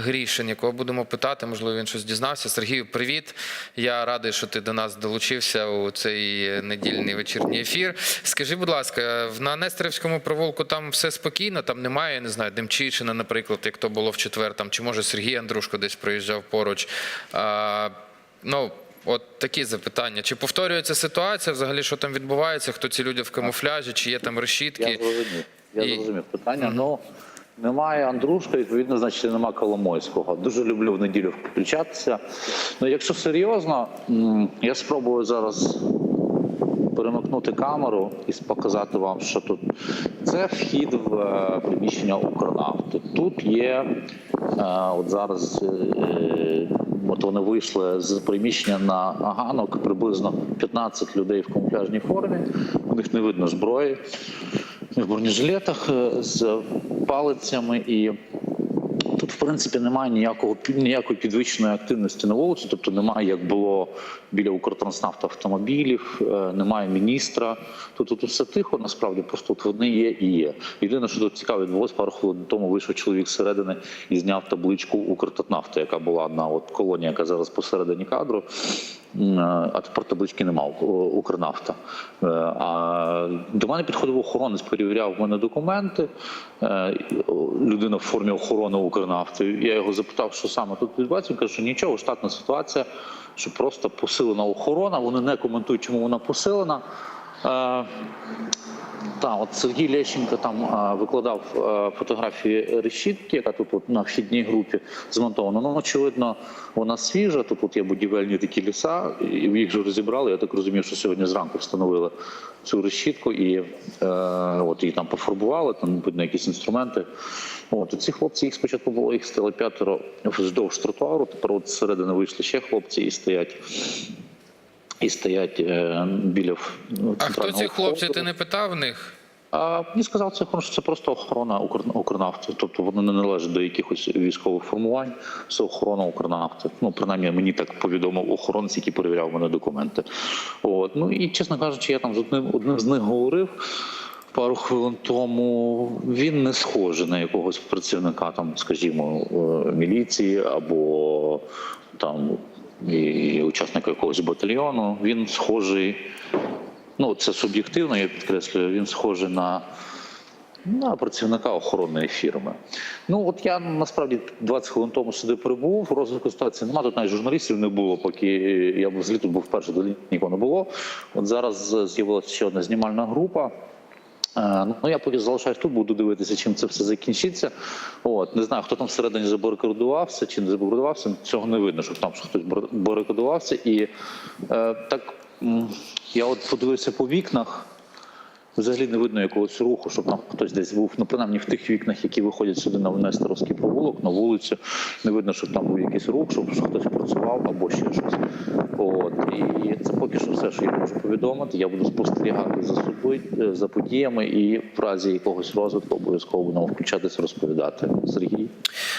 Грішин, якого будемо питати. Можливо, він щось дізнався. Сергію, привіт. Я радий, що ти до нас долучився у цей недільний вечірній ефір. Скажи, будь ласка, на Нестерівському провулку там все спокійно, там немає, я не знаю, Демчишина, наприклад, як то було в четвер, там, чи може Сергій Андрушко десь проїжджав поруч. А, ну, От такі запитання. Чи повторюється ситуація взагалі, що там відбувається? Хто ці люди в камуфляжі, чи є там Я решітки? зрозумів. Я зрозумів питання. Ну немає Андрушка, відповідно, значить і нема Коломойського. Дуже люблю в неділю включатися. Ну, якщо серйозно, я спробую зараз перемикнути камеру і показати вам, що тут це вхід в е, приміщення Укрнафти. Тут є е, от зараз. е, От вони вийшли з приміщення на ганок приблизно 15 людей в камуфляжній формі. У них не видно зброї в бронежилетах е, з палицями і. Тут, в принципі, немає ніякого ніякої підвищеної активності на вулиці, тобто немає, як було біля Укртранснафт автомобілів, е, немає міністра. Тут, тут все тихо, насправді просто от вони є і є. Єдине, що тут цікаво відбулось, пару хвилин тому вийшов чоловік зсередини і зняв табличку Укртатнафти, яка була на от колонії, яка зараз посередині кадру. Е, А тепер таблички нема Укрнафта. Е, А до мене підходив охоронець, перевіряв в мене документи. Е, Людина в формі охорони Укрнафти. Я його запитав, що саме тут відбувається. Він каже, що нічого, штатна ситуація, що просто посилена охорона. Вони не коментують, чому вона посилена. Е, так, от Сергій Лещенко там а, викладав а, фотографії решітки, яка тут от, на вхідній групі змонтована. Ну, очевидно, вона свіжа. Тут от є будівельні такі ліса, і їх вже розібрали. Я так розумію, що сьогодні зранку встановили цю решітку і е, от її там пофарбували, там видно якісь інструменти. От і ці хлопці їх спочатку було їх стало п'ятеро вздовж тротуару. Тепер от зсередини вийшли ще хлопці і стоять. І стоять е, біля ну, А хто ці хлопці? Ти не питав в них? А мені сказав це що це просто охорона Укр- Укрнафти. Тобто вони не належать до якихось військових формувань. Це охорона Укрнафти. Ну принаймні мені так повідомив охоронець, який перевіряв мене документи. От ну і чесно кажучи, я там з одним одним з них говорив. Пару хвилин тому він не схожий на якогось працівника, там, скажімо, е, міліції або там і учасника якогось батальйону. Він схожий ну це суб'єктивно, я підкреслюю, він схожий на. На працівника охоронної фірми. Ну от я насправді 20 хвилин тому сюди прибув. Розвитку ситуації немає. Тут навіть журналістів не було, поки я взагалі тут був вперше, до нікого не було. От зараз з'явилася ще одна знімальна група. Е, Ну, я поки залишаюсь тут, буду дивитися, чим це все закінчиться. От не знаю, хто там всередині забарикадувався чи не забарикадувався. Цього не видно, щоб там хтось бар- барикадувався. І е, так я от подивився по вікнах. Взагалі не видно якогось руху, щоб там хтось десь був. Ну, принаймні в тих вікнах, які виходять сюди на Нестеровський провулок, на вулицю. Не видно, щоб там був якийсь рух, щоб хтось працював або ще щось. От і це поки що все, що я можу повідомити. Я буду спостерігати за собою за подіями, і в разі якогось розвитку обов'язково будемо включатися, розповідати. Сергій.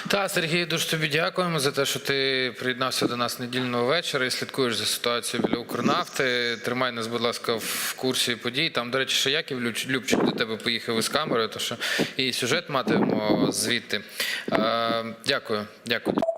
Та Сергій, дуже тобі дякуємо за те, що ти приєднався до нас недільного вечора і слідкуєш за ситуацією біля Укрнафти. Тримай нас, будь ласка, в курсі подій. Там, до речі, ще Яків Любчик до тебе поїхав із камерою, то що і сюжет матимемо звідти. Е, Дякую, дякую.